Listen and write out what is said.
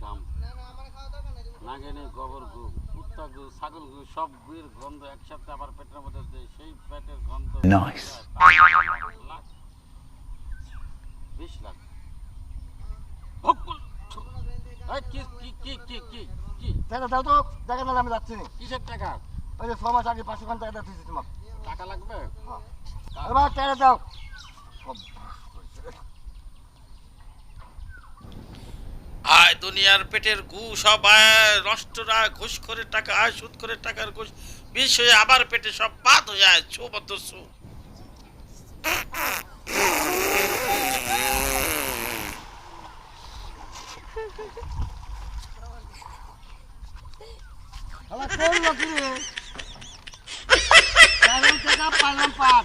কাম। নাগেরে গোবর গু কুত্তা গু ছাগল গু সব গুয়ের গন্ধ একসাথে আবার পেটের মধ্যে দেয় সেই পেটের গন্ধ. বিশ লাখ। কি কি কি কি কি কি? টাকা দাও তো টাকা নাহলে আমি যাচ্ছি না। কিসের টাকা? ওই যে ছ মাস আগে পাঁচশো টাকা তোমাকে। টাকা লাগবে? টাকা দাও। আয় দুনিয়ার পেটের গু, সব আয়, নষ্টরা ঘুষ করে টাকা, আয়, সুদ করে টাকার ঘুষ, বিষ হয়ে আবার পেটে সব পাত হয়ে যায় ছু বদ্ধ ছু? পাইলাম পাট